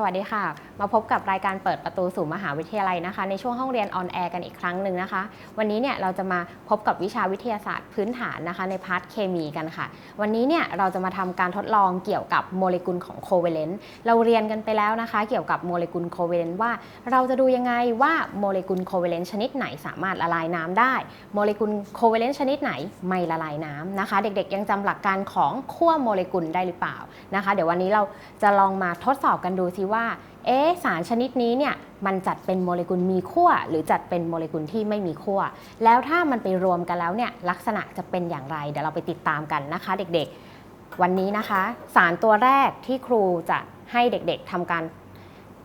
สวัสดีค่ะ มาพบกับรายการเปิดประตูสู่มหาวิทยาลัยนะคะ ในช่วงห้องเรียนออนแอร์กันอีกครั้งหนึ่งนะคะ วันนี้เนี่ยเราจะมาพบกับวิชาวิทยาศาสตร์พื้นฐานนะคะในพาร์ทเคมีกันค่ะ วันนี้เนี่ยเราจะมาทำการทดลองเกี่ยวกับโมเลกุลของโคเวเลนต์เราเรียนกันไปแล้วนะคะ เกี่ยวกับโมเลกุลโคเวเลนต์ว่า เราจะดูยังไงว่าโมเลกุลโคเวเลนต์ชนิดไหนสามารถละลายน้ำได้ โมเลกุลโคเวเลนต์ชนิดไหนไม่ละลายน้ำนะคะ เด็กๆ ยังจำหลักการของขั้วโมเลกุลได้หรือเปล่านะคะ เดี๋ยววันนี้เราจะลองมาทดสอบกันดูซิว่า เอ๊สารชนิดนี้เนี่ยมันจัดเป็นโมเลกุลมีขั้วหรือจัดเป็นโมเลกุลที่ไม่มีขั้วแล้วถ้ามันไปรวมกันแล้วเนี่ยลักษณะจะเป็นอย่างไร เดี๋ยวเราไปติดตามกันนะคะ เด็กๆ วันนี้นะคะ สารตัวแรกที่ครูจะให้เด็กๆทำการ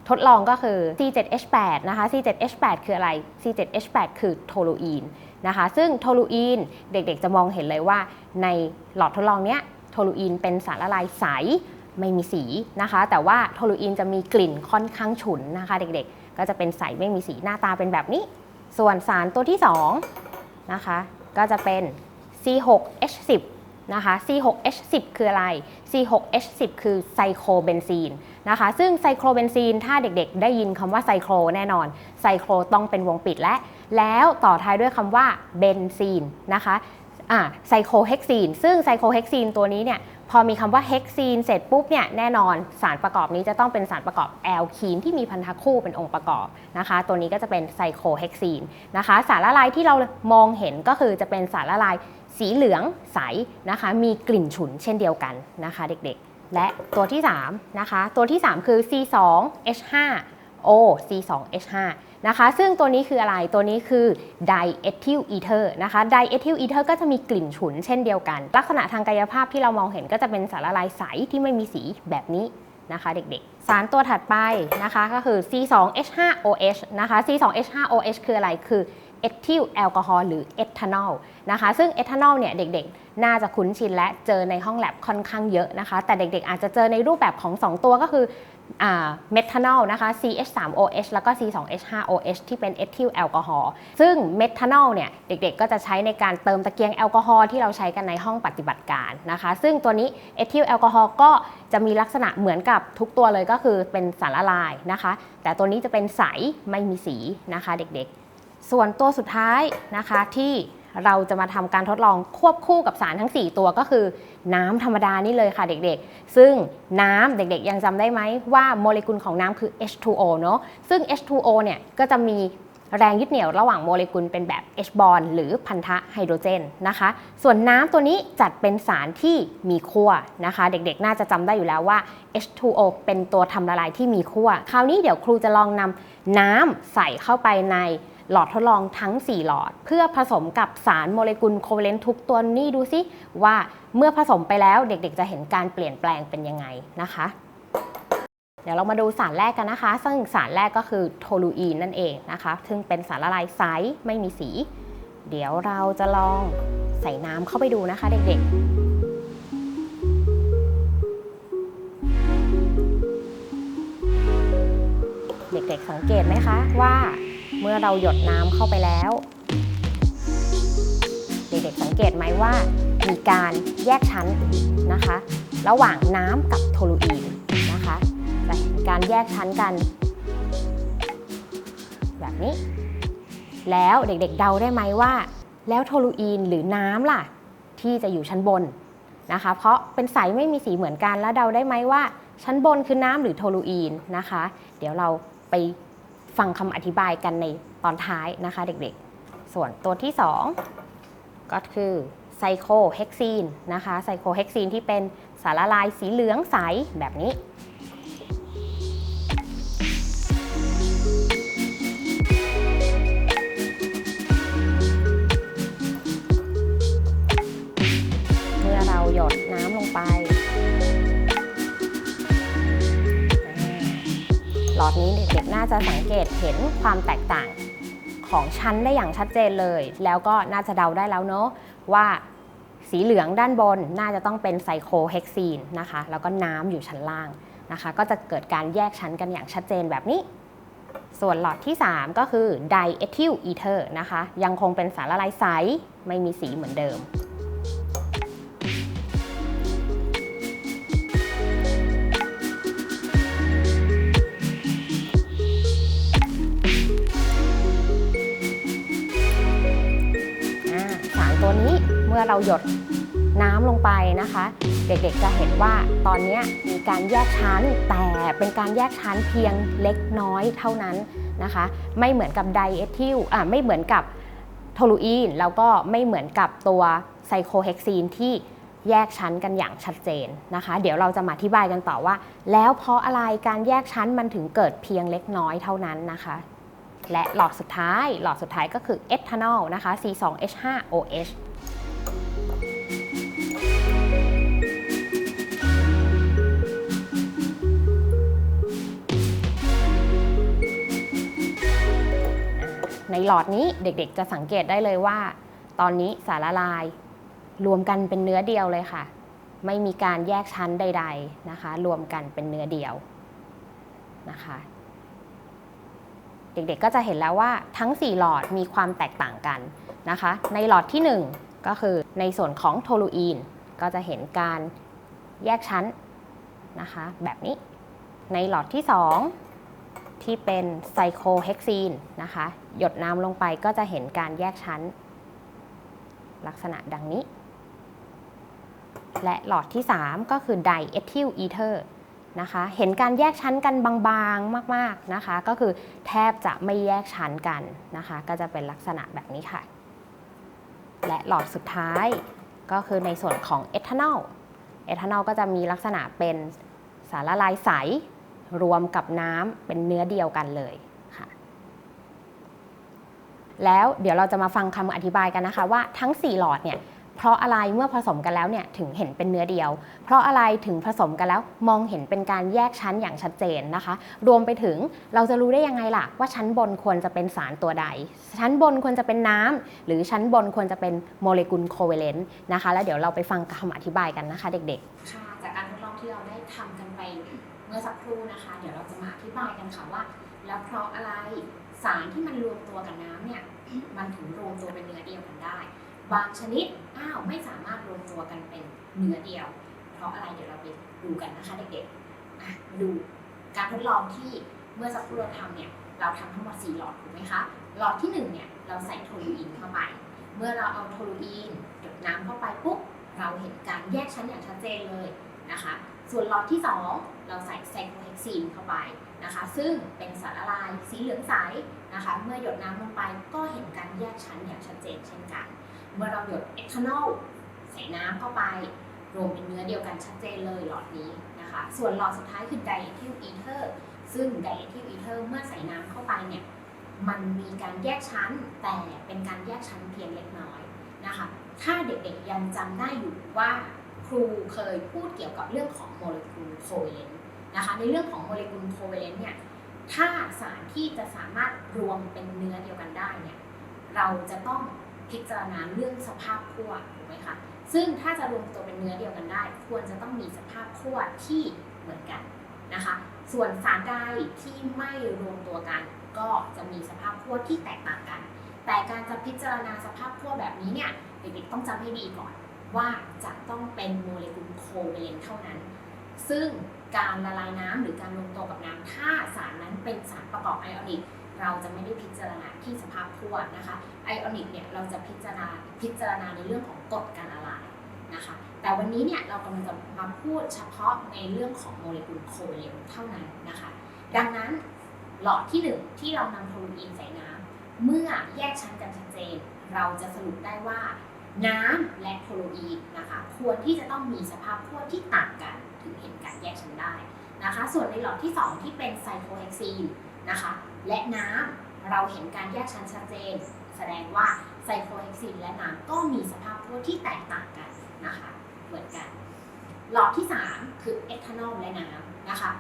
ทดลองก็คือ C7H8 นะคะ C7H8 คืออะไร C7H8 คือโทลูอีนนะคะ ซึ่งโทลูอีนเด็กๆ จะมองเห็นเลยว่าในหลอดทดลองเนี้ยโทลูอีนเป็นสารละลายใส ไม่มีสีนะคะ แต่ว่าโทลูอีนจะมีกลิ่นค่อนข้างฉุนนะคะเด็กๆ ก็จะเป็นใสไม่มีสีหน้าตาเป็นแบบนี้ ส่วนสารตัวที่2นะคะก็จะเป็น C6H10 นะคะ C6H10 คืออะไร C6H10 คือไซโครเบนซีนนะคะ ซึ่งไซโครเบนซีนถ้าเด็กๆ ได้ยินคำว่าไซโครแน่นอน ไซโครต้องเป็นวงปิดและ แล้วต่อท้ายด้วยคำว่าเบนซีนนะคะ อ่าไซโคเฮกซีน ซึ่งไซโคเฮกซีนตัวนี้เนี่ยพอมีคำว่าเฮกซีนเสร็จปุ๊บเนี่ยแน่นอนสารประกอบนี้จะต้องเป็นสารประกอบแอลคีนที่มีพันธะคู่เป็นองค์ประกอบนะคะ ตัวนี้ก็จะเป็นไซโคเฮกซีนนะคะ สารละลายที่เรามองเห็นก็คือจะเป็นสารละลายสีเหลืองใสนะคะ มีกลิ่นฉุนเช่นเดียวกันนะคะเด็กๆ และตัวที่3นะคะ ตัวที่ 3 คือ C2H5O C2H5 นะคะ ซึ่งตัวนี้คืออะไรตัวนี้คือไดเอทิลอีเทอร์นะคะไดเอทิลอีเทอร์ก็จะมีกลิ่นฉุนเช่นเดียวกัน ลักษณะทางกายภาพที่เรามองเห็นก็จะเป็นสารละลายใสที่ไม่มีสีแบบนี้นะคะเด็กๆ สารตัวถัดไปนะคะก็คือ C2H5OH นะคะ C2H5OH คืออะไรคือ เอทิลแอลกอฮอล์หรือเอทานอลนะคะ ซึ่งเอทานอลเนี่ยเด็กๆ น่าจะคุ้นชินและเจอในห้องแลบค่อนข้างเยอะนะคะ แต่เด็กๆ อาจจะเจอในรูปแบบของ 2 ตัวก็คือเมทานอลนะคะ CH3OH แล้วก็ C2H5OH ที่เป็นเอทิลแอลกอฮอล์ซึ่งเมทานอลเนี่ยเด็กๆ ก็จะใช้ในการเติมตะเกียงแอลกอฮอล์ที่เราใช้กันในห้องปฏิบัติการนะคะ ซึ่งตัวนี้เอทิลแอลกอฮอล์ก็จะมีลักษณะเหมือนกับทุกตัวเลยก็คือเป็นสารละลายนะคะ แต่ตัวนี้จะเป็นใสไม่มีสีนะคะเด็กๆ ส่วนตัวสุดท้ายนะคะที่เราจะมาทำการทดลองควบคู่กับสารทั้ง 4 ตัวก็คือน้ำธรรมดานี่เลยค่ะเด็กๆ ซึ่งน้ำเด็กๆยังจำได้ไหมว่าโมเลกุลของน้ำคือ H2O เนอะซึ่ง H2O เนี่ยก็จะมีแรงยึดเหนี่ยวระหว่างโมเลกุลเป็นแบบ H บอนหรือพันธะไฮโดรเจนนะคะ ส่วนน้ำตัวนี้จัดเป็นสารที่มีขั้วนะคะ เด็กๆ น่าจะจำได้อยู่แล้วว่า H2O เป็นตัวทำละลายที่มีขั้วคราวนี้เดี๋ยวครูจะลองนำน้ำใส่เข้าไปใน หลอดทดลองทั้ง 4 หลอด เพื่อผสมกับสารโมเลกุลโคเวเลนต์ทุกตัวนี้ดูซิว่าเมื่อผสมไปแล้วเด็กๆ จะเห็นการเปลี่ยนแปลงเป็นยังไงนะคะ เดี๋ยวเรามาดูสารแรกกันนะคะ ซึ่งสารแรกก็คือโทลูอีนนั่นเองนะคะ ซึ่งเป็นสารละลายใสไม่มีสี เดี๋ยวเราจะลองใส่น้ำเข้าไปดูนะคะเด็กๆเด็กๆสังเกตไหมคะว่า เมื่อเราหยดน้ำเข้าไปแล้ว เด็กๆสังเกตไหมว่า มีการแยกชั้นนะคะ ระหว่างน้ำกับโทลูอีนนะคะจะเห็นการแยกชั้นกัน แบบนี้ แล้วเด็กๆเดาได้ไหมว่า แล้วโทลูอีนหรือน้ำล่ะ ที่จะอยู่ชั้นบนนะคะ เพราะเป็นใสไม่มีสีเหมือนกันแล้วเดาได้ไหมว่า ชั้นบนคือน้ำหรือโทลูอีนนะคะ เดี๋ยวเราไป ฟังคำอธิบายกันในตอนท้ายนะคะเด็กๆ ส่วนตัวที่ 2 ก็คือไซโคเฮกซีนนะคะไซโคเฮกซีนที่เป็นสารละลายสีเหลืองใสแบบนี้เมื่อเราหยดน้ำลงไป ลอดนี้เด็กๆน่าจะสังเกตเห็นความแตกต่างของชั้นได้อย่างชัดเจนเลย แล้วก็น่าจะเดาได้แล้วเนาะว่าสีเหลืองด้านบนน่าจะต้องเป็นไซโคเฮกซีนนะคะแล้วก็น้ำอยู่ชั้นล่างนะคะ ก็จะเกิดการแยกชั้นกันอย่างชัดเจนแบบนี้ ส่วนหลอดที่ 3 ก็คือไดเอทิลอีเทอร์นะคะ ยังคงเป็นสารละลายใสไม่มีสีเหมือนเดิม ตัวนี้เมื่อเราหยดน้ำลงไปนะคะ เด็กๆจะเห็นว่าตอนนี้มีการแยกชั้นแต่เป็นการแยกชั้นเพียงเล็กน้อยเท่านั้นนะคะ ไม่เหมือนกับไดเอทิลอ่าไม่เหมือนกับโทลูอีนแล้วก็ไม่เหมือนกับตัวไซโคเฮกซีนที่แยกชั้นกันอย่างชัดเจนนะคะ เดี๋ยวเราจะมาอธิบายกันต่อว่า แล้วเพราะอะไรการแยกชั้นมันถึงเกิดเพียงเล็กน้อยเท่านั้นนะคะ และหลอดสุดท้าย หลอดสุดท้ายก็คือเอทานอลนะคะ C2H5OH ในหลอดนี้เด็กๆ จะสังเกตได้เลยว่า ตอนนี้สารละลายรวมกันเป็นเนื้อเดียวเลยค่ะ ไม่มีการแยกชั้นใด ๆนะคะ รวมกันเป็นเนื้อเดียวนะคะ เด็กๆก็จะเห็นแล้วว่าทั้ง 4 หลอดมีความแตกต่างกันนะคะ ในหลอดที่ 1 ก็คือในส่วนของโทลูอีนก็จะเห็นการแยกชั้นนะคะแบบนี้ ในหลอดที่ 2 ที่เป็นไซโคเฮกซีนนะคะ หยดน้ำลงไปก็จะเห็นการแยกชั้น ลักษณะดังนี้ และหลอดที่ 3 ก็คือไดเอทิลอีเทอร์ นะคะ เห็นการแยกชั้นกันบางๆมากๆนะคะ ก็คือแทบจะไม่แยกชั้นกันนะคะ ก็จะเป็นลักษณะแบบนี้ค่ะ และหลอดสุดท้ายก็คือในส่วนของเอทานอล เอทานอลก็จะมีลักษณะเป็นสารละลายใสรวมกับน้ำเป็นเนื้อเดียวกันเลยค่ะ แล้วเดี๋ยวเราจะมาฟังคำอธิบายกันนะคะว่าทั้ง 4 หลอดเนี่ย เพราะอะไรเมื่อผสมกันแล้วเนี่ยถึงเห็นเป็นเนื้อเดียว เพราะอะไรถึงผสมกันแล้วมองเห็นเป็นการแยกชั้นอย่างชัดเจนนะคะ รวมไปถึงเราจะรู้ได้ยังไงล่ะ ว่าชั้นบนควรจะเป็นสารตัวใด ชั้นบนควรจะเป็นน้ำหรือชั้นบนควรจะเป็นโมเลกุลโคเวเลนต์นะคะ แล้วเดี๋ยวเราไปฟังคำอธิบายกันนะคะ เด็กๆค่ะจากการทดลองที่เราได้ทำกันไปเมื่อสักครู่นะคะ เดี๋ยวเราจะมาอธิบายกันค่ะว่า แล้วเพราะอะไรสารที่มันรวมตัวกับน้ำเนี่ยมันถึงรวมตัวเป็นเนื้อเดียวกันได้ บางชนิดอ้าวไม่สามารถรวมตัวกันเป็นเนื้อเดียว เพราะอะไรเดี๋ยวเราไปดูกันนะคะเด็กๆอะดูการทดลองที่เมื่อสักครู่เราทำเนี่ยเราทำทั้งหมด4หลอดถูกไหมคะหลอดที่หนึ่งเนี่ยเราใส่โทลูอีนเข้าไป เมื่อเราเอาโทลูอีนหยดน้ำเข้าไปปุ๊บเราเห็นการแยกชั้นอย่างชัดเจนเลยนะคะ ส่วนหลอดที่ 2 เราใส่ไซโคเฮกซีนเข้าไปนะคะ ซึ่งเป็นสารละลายสีเหลืองใสนะคะ เมื่อหยดน้ำลงไปก็เห็นการแยกชั้นอย่างชัดเจนเช่นกัน เมื่อเราหยดเอทานอลใส่น้ำเข้าไปรวมเป็นเนื้อเดียวกันชัดเจนเลยหลอดนี้นะคะ ส่วนหลอดสุดท้ายคือไดเอทิลอีเทอร์ซึ่งไดเอทิลอีเทอร์เมื่อใส่น้ำเข้าไปเนี่ยมันมีการแยกชั้นแต่เป็นการแยกชั้นเพียงเล็กน้อยนะคะ ถ้าเด็กๆยังจำได้อยู่ว่าครูเคยพูดเกี่ยวกับเรื่องของโมเลกุลโคเวเลนต์นะคะ ในเรื่องของโมเลกุลโคเวเลนต์เนี่ยถ้าสารที่จะสามารถรวมเป็นเนื้อเดียวกันได้เนี่ยเราจะต้อง พิจารณาเรื่องสภาพขั้วถูกไหมคะซึ่งถ้าจะรวมตัวเป็นเนื้อเดียวกันได้ ควรจะต้องมีสภาพขั้วที่เหมือนกันนะคะ ส่วนสารใดที่ไม่รวมตัวกัน ก็จะมีสภาพขั้วที่แตกต่างกัน แต่การจะพิจารณาสภาพขั้วแบบนี้เนี่ยเด็กๆต้องจำให้ดีก่อน ว่าจะต้องเป็นโมเลกุลโคเวเลนเท่านั้น ซึ่งการละลายน้ำหรือการรวมตัวกับน้ำถ้าสารนั้นเป็นสารประกอบไอออนิก เราจะไม่ได้พิจารณาที่สภาพขั้วนะคะไอออนิกเนี่ยเราจะพิจารณาพิจารณาในเรื่องของกฎการละลายนะคะแต่วันนี้เนี่ยเรากำลังจะมาพูดเฉพาะในเรื่องของโมเลกุลโคเวเลนเท่านั้นนะคะดังนั้นหลอดที่หนึ่งที่เรานำโทลูอีนใส่น้ำเมื่อแยกชั้นกันชัดเจน เราจะสรุปได้ว่าน้ำและโทลูอีนนะคะควรที่จะต้องมีสภาพขั้วที่ต่างกันถึงเห็นการแยกชั้นได้นะคะ ส่วนในหลอดที่ 2 ที่เป็นไซโคเฮกซีนนะคะ และน้ำเราเห็นการแยกชั้นชัดเจน แสดงว่าไซโคเฮกซีนและน้ำก็มีสภาพขั้วที่แตกต่างกันนะคะเหมือนกัน หลอดที่ 3 คือเอทานอลและน้ำนะคะ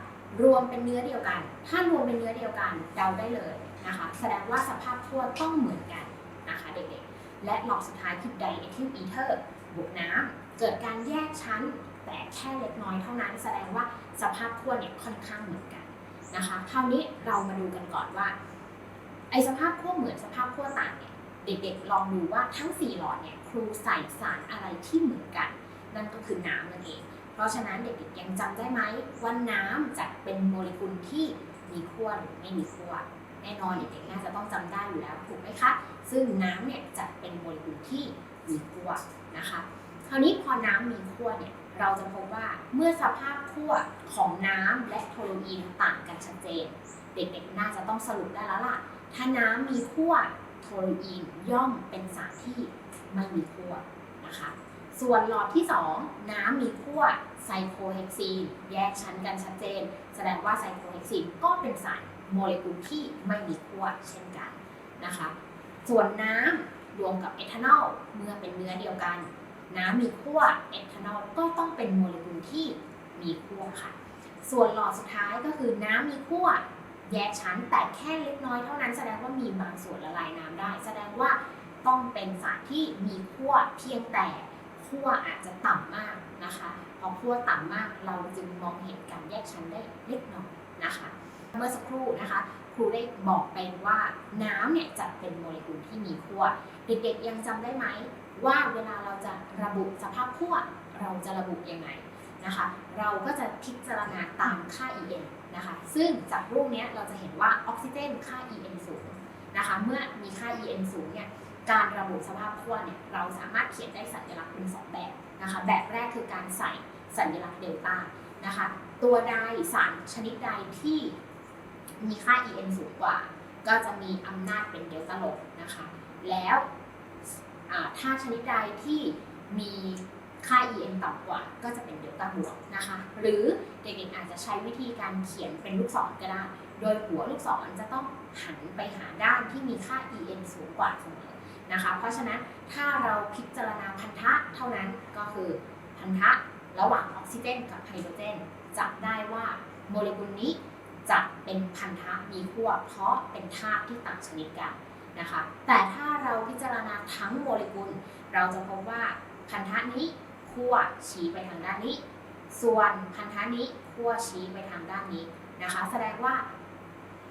รวมเป็นเนื้อเดียวกัน ถ้ารวมเป็นเนื้อเดียวกันเดาได้เลยนะคะแสดงว่าสภาพขั้วต้องเหมือนกันนะคะเด็กๆ และหลอดสุดท้ายคือไดเอทิลอีเทอร์บวกน้ำเกิดการแยกชั้นแต่แค่เล็กน้อยเท่านั้น แสดงว่าสภาพขั้วเนี่ยค่อนข้างเหมือนกัน นะคะคราวนี้เรามาดูกันก่อนว่าไอสภาพขั้วเหมือนสภาพขั้วต่างเนี่ยเด็กๆ ลองดูว่าทั้ง 4 หลอดเนี่ยครูใส่สารอะไรที่เหมือนกัน นั่นก็คือน้ำนั่นเอง เพราะฉะนั้นเด็กๆยังจำได้ไหมว่าน้ำจะเป็นโมเลกุลที่มีขั้วหรือไม่มีขั้วแน่นอนเด็กๆน่าจะต้องจำได้อยู่แล้วถูกไหมคะ ซึ่งน้ำเนี่ยจะเป็นโมเลกุลที่มีขั้วนะคะ คราวนี้พอน้ำมีขั้วเนี่ย เราจะพบว่าเมื่อสภาพขั้วของน้ำและโทลูอีนต่างกันชัดเจน เด็กๆน่าจะต้องสรุปได้แล้วล่ะ ถ้าน้ำมีขั้วโทลูอีนย่อมเป็นสารที่ไม่มีขั้วนะคะ ส่วนหลอดที่ 2 น้ำมีขั้วไซโคเฮกซีนแยกชั้นกันชัดเจน แสดงว่าไซโคเฮกซีนก็เป็นสารโมเลกุลที่ไม่มีขั้วเช่นกันนะคะ ส่วนน้ำรวมกับเอทานอลเมื่อเป็นเนื้อเดียวกัน น้ำมีขั้วเอทานอลก็ต้องเป็นโมเลกุลที่มีขั้วค่ะ ส่วนหลอดสุดท้ายก็คือน้ำมีขั้วแยกชั้นแต่แค่เล็กน้อยเท่านั้นแสดงว่ามีบางส่วนละลายน้ำได้ แสดงว่าต้องเป็นสารที่มีขั้วเพียงแต่ขั้วอาจจะต่ำมากนะคะพอขั้วต่ำมากเราจึงมองเห็นการแยกชั้นได้เล็กน้อยนะคะ เมื่อสักครู่นะคะครูได้บอกไปว่าน้ำเนี่ยจะเป็นโมเลกุลที่มีขั้วเด็กๆยังจำได้ไหม ว่าเวลาเราจะระบุสภาพขั้วเราจะระบุยังไงนะคะเราก็จะพิจารณาตามค่า En นะคะซึ่งจากรูปนี้เราจะเห็นว่าออกซิเจนค่า En สูงนะคะเมื่อมีค่า En สูงเนี่ยการระบุสภาพขั้วเนี่ยเราสามารถเขียนได้สัญลักษณ์เป็นสองแบบนะคะแบบแรกคือการใส่สัญลักษณ์เดลต้านะคะตัวใดสารชนิดใดที่มีค่า En สูงกว่า ก็จะมีอำนาจเป็นเดลต้าลบนะคะแล้ว ถ้าชนิดใดที่มีค่า En ต่ำกว่าก็จะเป็นเดลต้าบวกนะคะ หรือเด็กๆอาจจะใช้วิธีการเขียนเป็นลูกศรก็ได้ โดยหัวลูกศรจะต้องหันไปหาด้านที่มีค่า En สูงกว่าเสมอนะคะ เพราะฉะนั้นถ้าเราพิจารณาพันธะเท่านั้นก็คือพันธะระหว่างออกซิเจนกับไฮโดรเจนจะได้ว่าโมเลกุลนี้จะเป็นพันธะมีขั้วเพราะเป็นธาตุที่ต่างชนิดกัน นะคะ แต่ถ้าเราพิจารณาทั้งโมเลกุล เราจะพบว่าพันธะนี้ขั้วชี้ไปทางด้านนี้ ส่วนพันธะนี้ขั้วชี้ไปทางด้านนี้นะคะ แสดงว่า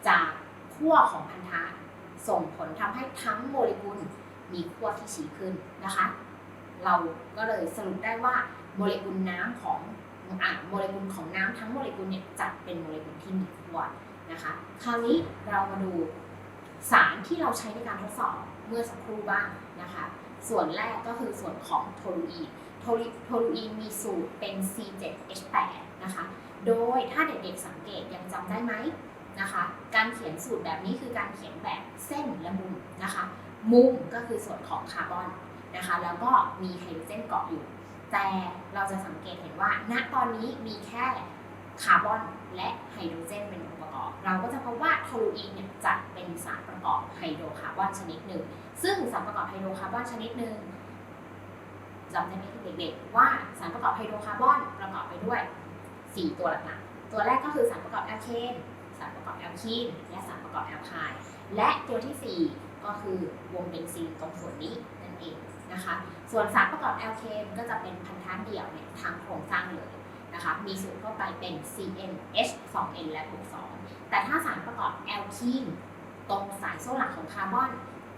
จากขั้วของพันธะส่งผลทำให้ทั้งโมเลกุลมีขั้วที่ชี้ขึ้นนะคะ เราก็เลยสรุปได้ว่าโมเลกุลน้ำของอ่าโมเลกุลของน้ำทั้งโมเลกุลเนี่ยจะเป็นโมเลกุลที่มีขั้วนะคะ คราวนี้เรามาดู สารที่เราใช้ในการทดสอบเมื่อสักครู่บ้างนะคะ ส่วนแรกก็คือส่วนของโทลูอีนโทลูอีนมีสูตรเป็น C7H8 นะคะ โดยถ้าเด็กๆสังเกตยังจำได้ไหมนะคะ การเขียนสูตรแบบนี้คือการเขียนแบบเส้นและมุมนะคะ มุมก็คือส่วนของคาร์บอนนะคะ แล้วก็มีไฮโดรเจนเกาะอยู่ แต่เราจะสังเกตเห็นว่าณตอนนี้มีแค่คาร์บอนและไฮโดรเจนเป็น อบเราก็จะพบว่าโทลูอีนเนี่ยจะเป็นสารประกอบไฮโดรคาร์บอนชนิดหนึ่ง ซึ่งสารประกอบไฮโดรคาร์บอนชนิดหนึ่งจำได้ไหมเด็กๆว่าสารประกอบไฮโดรคาร์บอนประกอบไปด้วย 4 ตัวหลักๆ ตัวแรกก็คือสารประกอบแอลเคนสารประกอบแอลคีนและสารประกอบแอลไคน์และตัวที่ 4 ก็คือวงเบนซีนตรงส่วนนี้นั่นเองนะคะ ส่วนสารประกอบแอลเคนก็จะเป็นพันธะเดี่ยวเนี่ยทางโครงสร้างเลย นะคะมีสูตรทั่วไปเป็น CnH 2n และบวก2แต่ถ้าสารประกอบแอลคีนตรงสายโซ่หลักของคาร์บอน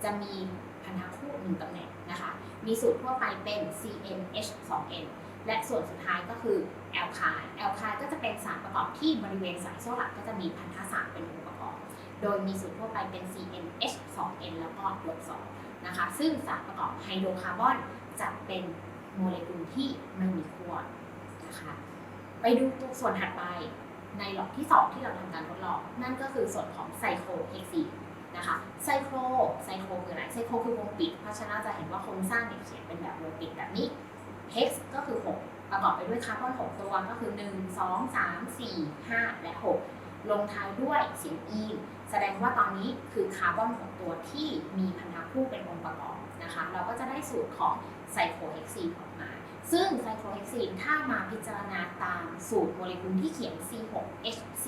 จะมีพันธะคู่หนึ่งตำแหน่งนะคะมีสูตรทั่วไปเป็น CnH 2n และส่วนสุดท้ายก็คือแอลคายแอลคายก็จะเป็นสารประกอบที่บริเวณสายโซ่หลักก็จะมีพันธะสารเป็นองค์ประกอบ โดยมีสูตรทั่วไปเป็น CnH 2n แล้วก็ลบ2นะคะซึ่งสารประกอบไฮโดรคาร์บอนจะเป็นโมเลกุลที่ไม่มีขั้วนะคะ ไปดูตัวส่วนถัดไปในหลอดที่ 2 ที่เราทำการทดลอง นั่นก็คือส่วนของไซโคเฮกซีนะคะไซโครไซโครคืออะไรไซโครคือวงปิด เพราะฉะนั้นจะเห็นว่าโครงสร้างเนี่ยเขียนเป็นแบบวงปิดแบบนี้ hex ก็คือ 6 ประกอบไปด้วยคาร์บอน6ตัวก็คือ 1 2 3 4 5 และ 6 ลงท้ายด้วยเสียง e แสดงว่าตอนนี้คือคาร์บอน6ตัวที่มีพันธะคู่เป็นองค์ประกอบนะคะ เราก็จะได้สูตรของไซโคเฮกซีนออกมา ซึ่งไซโคเฮกซีนถ้ามาพิจารณาตามสูตรโมเลกุลที่เขียน C6H10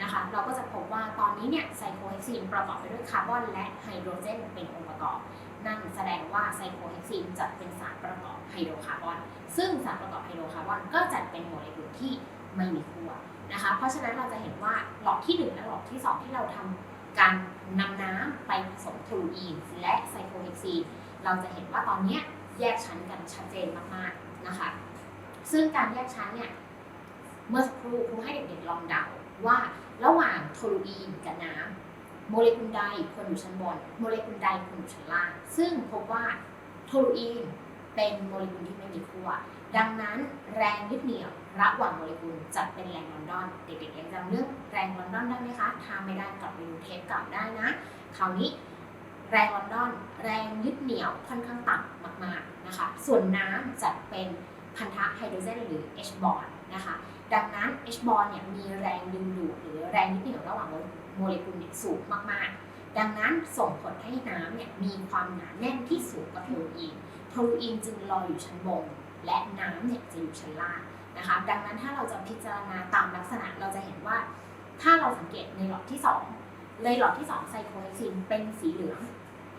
นะคะเราก็จะพบว่าตอนนี้เนี่ยไซโคเฮกซีนประกอบไปด้วยคาร์บอนและไฮโดรเจนเป็นองค์ประกอบ นั่นแสดงว่าไซโคเฮกซีนจะเป็นสารประกอบไฮโดรคาร์บอน ซึ่งสารประกอบไฮโดรคาร์บอนก็จะเป็นโมเลกุลที่ไม่มีขั้วนะคะ เพราะฉะนั้นเราจะเห็นว่าหลอดที่ 1 และหลอดที่ 2 ที่เราทำการนำน้ำไปผสมทลูอีนและไซโคเฮกซีนเราจะเห็นว่าตอนนี้แยกชั้นกันชัดเจนมากๆ นะคะ ซึ่งการแยกชั้นเนี่ยเมื่อสักครู่ครูให้เด็กๆลองเดาว่าระหว่างโทลูอีนกับน้ำโมเลกุลใดควรอยู่ชั้นบน โมเลกุลใดควรอยู่ชั้นล่าง ซึ่งพบว่าโทลูอีนเป็นโมเลกุลที่ไม่มีขั้วดังนั้นแรงยึดเหนี่ยวระหว่างโมเลกุลจะเป็นแรงลอนดอน เด็กๆยังจำเรื่องแรงลอนดอนได้ไหมคะถ้าไม่ได้กลับไปดูเทปเก่าได้นะ คราวนี้แรงลอนดอน แรงยึดเหนี่ยวค่อนข้างต่ำมากๆ นะคะ ส่วนน้ำจะเป็นพันธะไฮโดรเจนหรือ H bond นะคะ ดังนั้น H bond เนี่ยมีแรงดึงดูดหรือแรงยึดเหนี่ยวระหว่างโมเลกุลเนี่ยสูงมากๆ ดังนั้นส่งผลให้น้ำเนี่ยมีความหนาแน่นที่สูงกว่าโทลูอีนโทลูอีนจึงลอยอยู่ชั้นบน และน้ำเนี่ยจะอยู่ชั้นล่างนะคะ ดังนั้นถ้าเราจะพิจารณาตามลักษณะเราจะเห็นว่า ถ้าเราสังเกตในหลอดที่ 2 ในหลอดที่ 2 ไซโคเฮซินเป็นสีเหลือง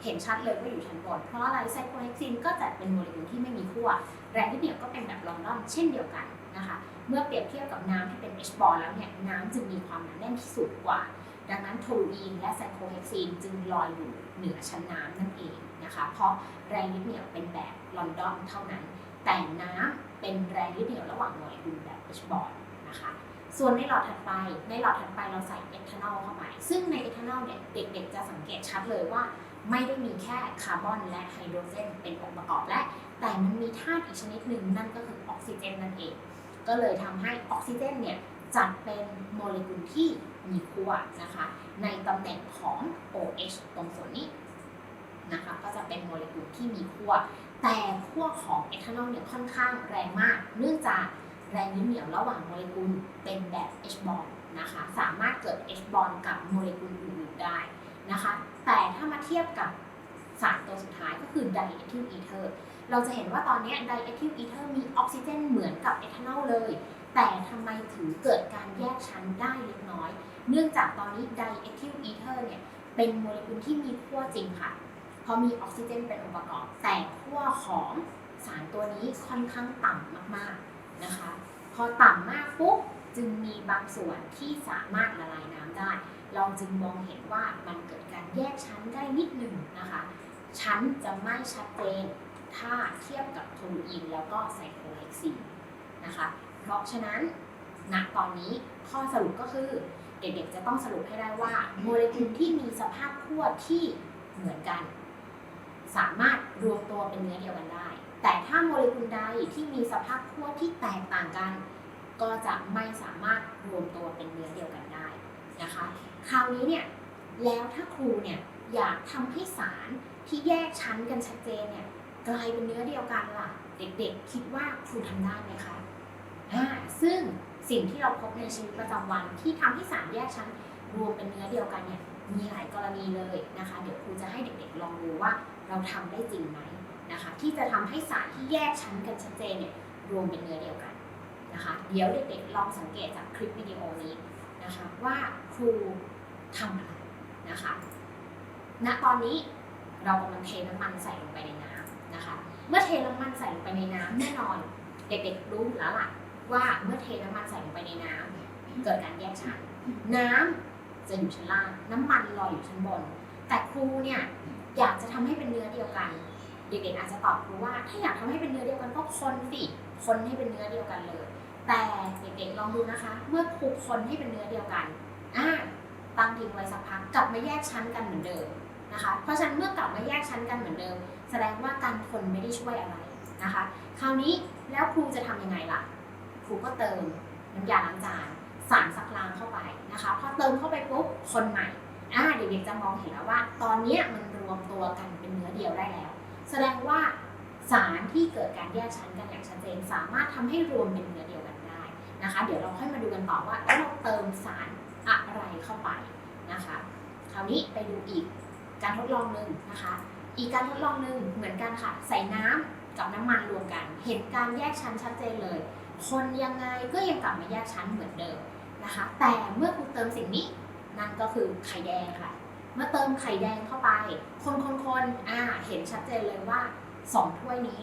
เห็นชัดเลยว่าอยู่ชั้นบน เพราะอะไรไซโคเฮกซินก็จะเป็นโมเลกุลที่ไม่มีขั้วแรงที่เหนียวก็เป็นแบบลอนดอนเช่นเดียวกันนะคะ เมื่อเปรียบเทียบกับน้ำที่เป็น H bond แล้วเนี่ยน้ำจึงมีความหนาแน่นที่สุดกว่า ดังนั้นโทลูอีนและไซโคเฮกซินจึงลอยอยู่เหนือชั้นน้ำนั่นเองนะคะ เพราะแรงยึดเหนี่ยวเป็นแบบลอนดอนเท่านั้น แต่น้ำเป็นแรงยึดเหนี่ยวระหว่างโมเลกุลแบบ H bond นะคะ ส่วนในหลอดถัดไป ในหลอดถัดไปเราใส่เอทานอลเข้าไป ซึ่งในเอทานอลเนี่ยเด็กๆจะสังเกตชัดเลยว่า ไม่ได้มีแค่คาร์บอนและไฮโดรเจนเป็นองค์ประกอบและ แต่มันมีธาตุอีกชนิดหนึ่งนั่นก็คือออกซิเจนนั่นเอง ก็เลยทำให้ออกซิเจนเนี่ยจัดเป็นโมเลกุลที่มีขั้วนะคะ ในตำแหน่งของ OH ตรงส่วนนี้นะคะก็จะเป็นโมเลกุลที่มีขั้วแต่ขั้วของเอทานอลเนี่ยค่อนข้างแรงมาก เนื่องจากแรงยึดเหนี่ยวระหว่างโมเลกุลเป็นแบบ H bond นะคะ สามารถเกิด H bond กับโมเลกุลอื่นๆได้นะคะ แต่ถ้ามาเทียบกับสารตัวสุดท้ายก็คือไดเอทิลอีเทอร์เราจะเห็นว่าตอนนี้ไดเอทิลอีเทอร์มีออกซิเจนเหมือนกับเอทานอลเลย แต่ทำไมถึงเกิดการแยกชั้นได้เล็กน้อย เนื่องจากตอนนี้ไดเอทิลอีเทอร์เนี่ยเป็นโมเลกุลที่มีขั้วจริงค่ะ เพราะมีออกซิเจนเป็นองค์ประกอบ แต่ขั้วของสารตัวนี้ค่อนข้างต่ำมากๆนะคะ พอต่ำมากปุ๊บจึงมีบางส่วนที่สามารถละลายน้ำได้ เราจึงมองเห็นว่ามันเกิดการแยกชั้นได้นิดหนึ่งนะคะ ชั้นจะไม่ชัดเจนถ้าเทียบกับโทลูอีนแล้วก็ไซโคเฮกซีนนะคะ เพราะฉะนั้นณตอนนี้ข้อสรุปก็คือเด็กๆจะต้องสรุปให้ได้ว่าโมเลกุลที่มีสภาพขั้วที่เหมือนกัน สามารถรวมตัวเป็นเนื้อเดียวกันได้ แต่ถ้าโมเลกุลใดที่มีสภาพขั้วที่แตกต่างกัน ก็จะไม่สามารถรวมตัวเป็นเนื้อเดียวกันได้ นะคะ คราวนี้เนี่ยแล้วถ้าครูเนี่ยอยากทำให้สารที่แยกชั้นกันชัดเจนเนี่ยกลายเป็นเนื้อเดียวกันล่ะ เด็กๆ คิดว่าครูทำได้ไหมคะอ่าซึ่งสิ่งที่เราพบในชีวิตประจำวันที่ทำให้สารแยกชั้นรวมเป็นเนื้อเดียวกันเนี่ยมีหลายกรณีเลยนะคะ เดี๋ยวครูจะให้เด็กๆลองดูว่าเราทำได้จริงไหมนะคะ ที่จะทำให้สารที่แยกชั้นกันชัดเจนเนี่ยรวมเป็นเนื้อเดียวกันนะคะ เดี๋ยวเด็กๆลองสังเกตจากคลิปวิดีโอนี้ นะคะว่าครูทำอะไรนะคะณตอนนี้เรากำลังเทน้ำมันใส่ลงไปในน้ำนะคะ เมื่อเทน้ำมันใส่ลงไปในน้ำแน่นอนเด็กๆรู้แล้วล่ะว่าเมื่อเทน้ำมันใส่ลงไปในน้ำเกิดการแยกชั้น น้ำจะอยู่ชั้นล่าง น้ำมันลอยอยู่ชั้นบน แต่ครูเนี่ยอยากจะทำให้เป็นเนื้อเดียวกัน เด็กๆอาจจะตอบครูว่า ถ้าอยากทำให้เป็นเนื้อเดียวกันก็คนสิคนให้เป็นเนื้อเดียวกันเลย แต่เด็กๆลองดูนะคะ เมื่อครูคนให้เป็นเนื้อเดียวกันอ่าตั้งทิ้งไว้สักพักกลับมาแยกชั้นกันเหมือนเดิมนะคะ เพราะฉะนั้นเมื่อกลับมาแยกชั้นกันเหมือนเดิม แสดงว่าการคนไม่ได้ช่วยอะไรนะคะ คราวนี้แล้วครูจะทำยังไงล่ะ ครูก็เติมน้ำยาล้างจานสารซักล้างเข้าไปนะคะพอเติมเข้าไปปุ๊บคนใหม่อ่าเด็กๆจะมองเห็นแล้วว่า ตอนนี้มันรวมตัวกันเป็นเนื้อเดียวได้แล้ว แสดงว่าสารที่เกิดการแยกชั้นกันอย่างชัดเจนสามารถทำให้รวมเป็นเนื้อเนะคะ เดี๋ยวเราค่อยมาดูกันต่อว่าแล้วเราเติมสารอะไรเข้าไปนะคะ คราวนี้ไปดูอีกการทดลองหนึ่งนะคะ อีกการทดลองหนึ่งเหมือนกันค่ะ ใส่น้ำกับน้ำมันรวมกัน เห็นการแยกชั้นชัดเจนเลย คนยังไงก็ยังกลับมาแยกชั้นเหมือนเดิมนะคะ แต่เมื่อคุณเติมสิ่งนี้นั่นก็คือไข่แดงค่ะ เมื่อเติมไข่แดงเข้าไป คนคนคนอ่าเห็นชัดเจนเลยว่าสองถ้วยนี้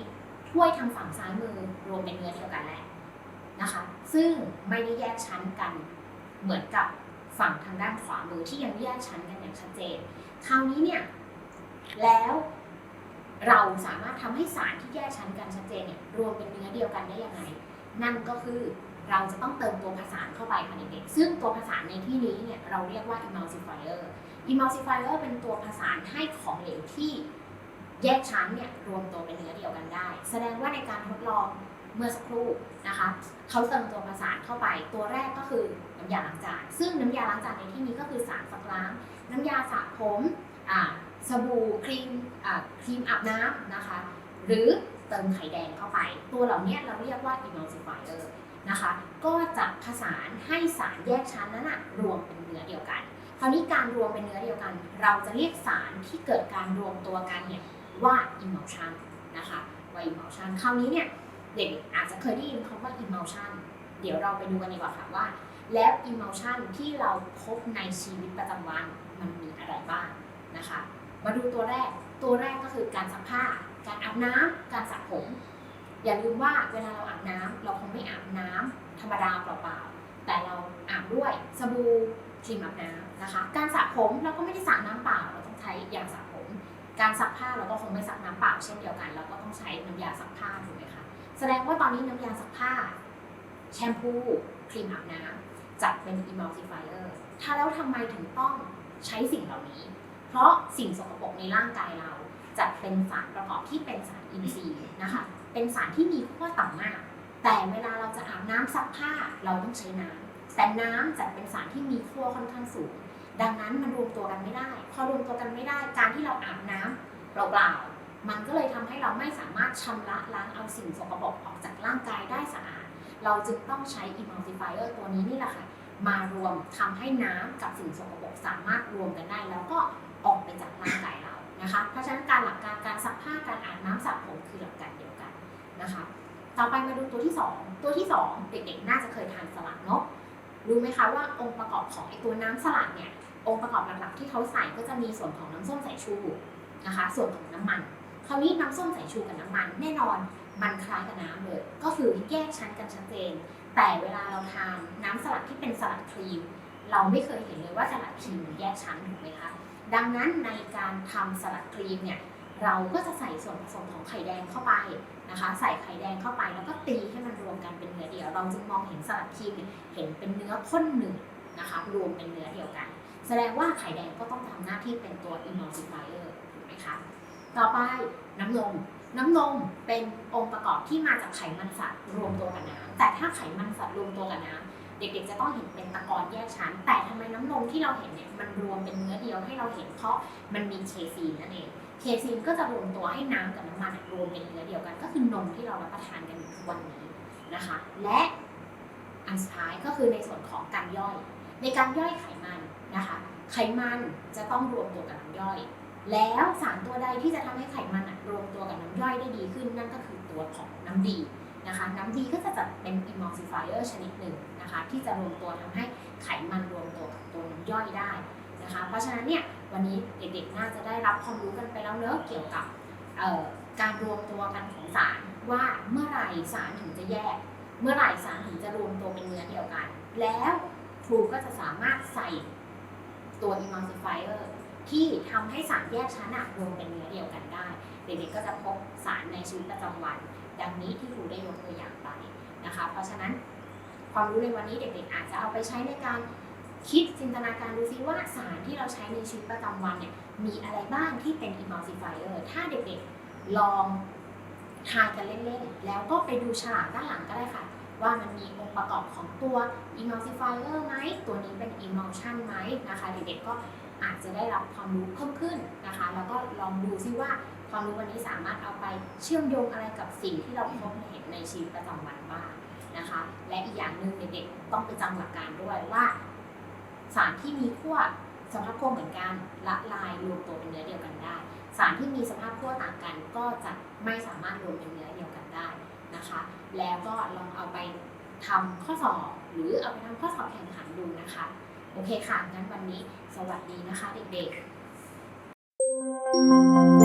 ถ้วยทางฝั่งซ้ายมือรวมเป็นเนื้อเดียวกันแล้ว นะคะ ซึ่งไม่ได้แยกชั้นกันเหมือนกับฝั่งทางด้านขวามือที่ยังแยกชั้นกันอย่างชัดเจน คราวนี้เนี่ยแล้วเราสามารถทำให้สารที่แยกชั้นกันชัดเจนเนี่ยรวมเป็นเนื้อเดียวกันได้ยังไง นั่นก็คือเราจะต้องเติมตัวผสานเข้าไปค่ะเด็กๆซึ่งตัวผสานในที่นี้เนี่ยเราเรียกว่า emulsifier emulsifier เป็นตัวผสานให้ของเหลวที่แยกชั้นเนี่ยรวมตัวเป็นเนื้อเดียวกันได้ แสดงว่าในการทดลอง เมื่อสักครู่นะคะเขาเติมตัวผสานเข้าไปตัวแรกก็คือน้ำยาล้างจานซึ่งน้ำยาล้างจานในที่นี้ก็คือสารสักล้าง น้ำยาสระผมสบู่ครีมครีมอาบน้ำนะคะ หรือเติมไข่แดงเข้าไป ตัวเหล่านี้เราเรียกว่า emulsifier นะคะ ก็จะผสานให้สารแยกชั้นนั้นนะรวมเป็นเนื้อเดียวกัน คราวนี้การรวมเป็นเนื้อเดียวกัน เราจะเรียกสารที่เกิดการรวมตัวกันเนี่ยว่า emulsion นะคะว่า emulsion คราวนี้เนี่ย เด็กอาจจะเคยได้ยินคำว่า emulsion เดี๋ยวเราไปดูกันดีกว่าค่ะว่า แล้ว emulsion ที่เราพบในชีวิตประจำวันมันมีอะไรบ้างนะคะ มาดูตัวแรกตัวแรกก็คือการซักผ้า การอาบน้ำการสระผม อย่าลืมว่าเวลาเราอาบน้ำเราคงไม่อาบน้ำธรรมดาเปล่าๆ แต่เราอาบด้วยสบู่ครีมอาบน้ำนะคะ การสระผมเราก็ไม่ได้สระน้ำเปล่าเราต้องใช้ยาสระผม การซักผ้าเราก็คงไม่ซักน้ำเปล่าเช่นเดียวกัน เราก็ต้องใช้น้ำยาซักผ้าถูกไหมคะ แสดงว่าตอนนี้น้ำยาซักผ้า แชมพูครีมอาบน้ำจัดเป็น emulsifier ถ้าแล้วทำไมถึงต้องใช้สิ่งเหล่านี้ เพราะสิ่งสกปรกในร่างกายเราจัดเป็นสารประกอบที่เป็นสารอินทรีย์นะคะเป็นสารที่มีขั้วต่ำมาก แต่เวลาเราจะอาบน้ำซักผ้าเราต้องใช้น้ำแต่น้ำจัดเป็นสารที่มีขั้วค่อนข้างสูงดังนั้นมันรวมตัวกันไม่ได้ พอรวมตัวกันไม่ได้ การที่เราอาบน้ำเปล่าๆ มันก็เลยทำให้เราไม่สามารถชำระล้างเอาสิ่งสกปรกออกจากร่างกายได้สะอาด เราจึงต้องใช้ emulsifier ตัวนี้นี่แหละค่ะ มารวมทำให้น้ำกับสิ่งสกปรกสามารถรวมกันได้ แล้วก็ออกไปจากร่างกายเรานะคะ เพราะฉะนั้นการหลักการการซักผ้าการอาบน้ำสระผมคือหลักการเดียวกันนะคะ ต่อไปมาดูตัวที่ 2 ตัวที่ 2 เด็กๆ น่าจะเคยทานสลัดเนาะรู้ไหมคะว่าองค์ประกอบของไอตัวน้ำสลัดเนี่ยองค์ประกอบหลักๆที่เขาใส่ก็จะมีส่วนของน้ำส้มสายชูนะคะ ส่วนของน้ำมัน คราวนี้น้ำส้มสายชูกับน้ำมัน แน่นอนมันคล้ายกับน้ำเลย ก็คือแยกชั้นกันชัดเจน แต่เวลาเราทานน้ำสลัดที่เป็นสลัดครีม เราไม่เคยเห็นเลยว่าสลัดครีมแยกชั้นถูกไหมคะดังนั้นในการทำสลัดครีมเนี่ยเราก็จะใส่ส่วนผสมของไข่แดงเข้าไปนะคะ ใส่ไข่แดงเข้าไปแล้วก็ตีให้มันรวมกันเป็นเนื้อเดียว เราจึงมองเห็นสลัดครีมเห็นเป็นเนื้อข้นหนึ่งนะคะรวมเป็นเนื้อเดียวกัน แสดงว่าไข่แดงก็ต้องทำหน้าที่เป็นตัว emulsifier ถูกไหมคะ ต่อไปน้ำนม น้ำนมเป็นองค์ประกอบที่มาจากไขมันสัตว์รวมตัวกับน้ำแต่ถ้าไขมันสัตว์รวมตัวกับน้ำเด็กๆจะต้องเห็นเป็นตะกอนแยกชั้น แต่ทำไมน้ำนมที่เราเห็นเนี่ยมันรวมเป็นเนื้อเดียวให้เราเห็นเพราะมันมีเคซีนนั่นเองเคซีนก็จะรวมตัวให้น้ำกับน้ำมันรวมเป็นเนื้อเดียวกัน ก็คือนมที่เรารับประทานกันอยู่ทุกวันนี้นะคะ และอันสุดท้ายก็คือในส่วนของการย่อย ในการย่อยไขมันนะคะ ไขมันจะต้องรวมตัวกับน้ำย่อย แล้วสารตัวใดที่จะทำให้ไขมันอะรวมตัวกับน้ำย่อยได้ดีขึ้นนั่นก็คือตัวของน้ำดีนะคะน้ำดีก็จะจัดเป็น emulsifier ชนิดหนึ่งนะคะที่จะรวมตัวทำให้ไขมันรวมตัวกับตัวน้ำย่อยได้นะคะเพราะฉะนั้นเนี่ยวันนี้เด็กๆน่าจะได้รับความรู้กันไปแล้วเนอะเกี่ยวกับการรวมตัวกันของสารว่าเมื่อไหร่สารถึงจะแยก เมื่อไหร่สารถึงจะรวมตัวเป็นเนื้อเดียวกัน แล้วครูก็จะสามารถใส่ตัว emulsifier ที่ทำให้สารแยกชั้นอะรวมเป็นเนื้อเดียวกันได้ เด็กๆก็จะพบสารในชีวิตประจำวัน ดังนี้ที่ครูได้ยกตัวอย่างไปนะคะ เพราะฉะนั้นความรู้ในวันนี้เด็กๆอาจจะเอาไปใช้ในการคิดจินตนาการดูซิว่าสารที่เราใช้ในชีวิตประจำวันเนี่ยมีอะไรบ้างที่เป็น emulsifier ถ้าเด็กๆลองทายกันเล่นๆ แล้วก็ไปดูฉลากด้านหลังก็ได้ค่ะ ว่ามันมีองค์ประกอบของตัว emulsifier ไหมตัวนี้เป็น emulsion ไหมนะคะ เด็กๆก็ อาจจะได้รับความรู้เพิ่มขึ้นนะคะ แล้วก็ลองดูซิว่าความรู้วันนี้สามารถเอาไปเชื่อมโยงอะไรกับสิ่งที่เราพบเห็นในชีวิตประจำวันบ้างนะคะ และอีกอย่างหนึ่งเด็กๆต้องไปจำหลักการด้วยว่า สารที่มีขั้วสภาพขั้วเหมือนกันละลายรวมตัวเป็นเนื้อเดียวกันได้ สารที่มีสภาพขั้วต่างกัน ก็จะไม่สามารถรวมเป็นเนื้อเดียวกันได้นะคะ แล้วก็ลองเอาไปทำข้อสอบหรือเอาไปทำข้อสอบแข่งขันดูนะคะ โอเคค่ะงั้นวันนี้สวัสดีนะคะเด็กๆ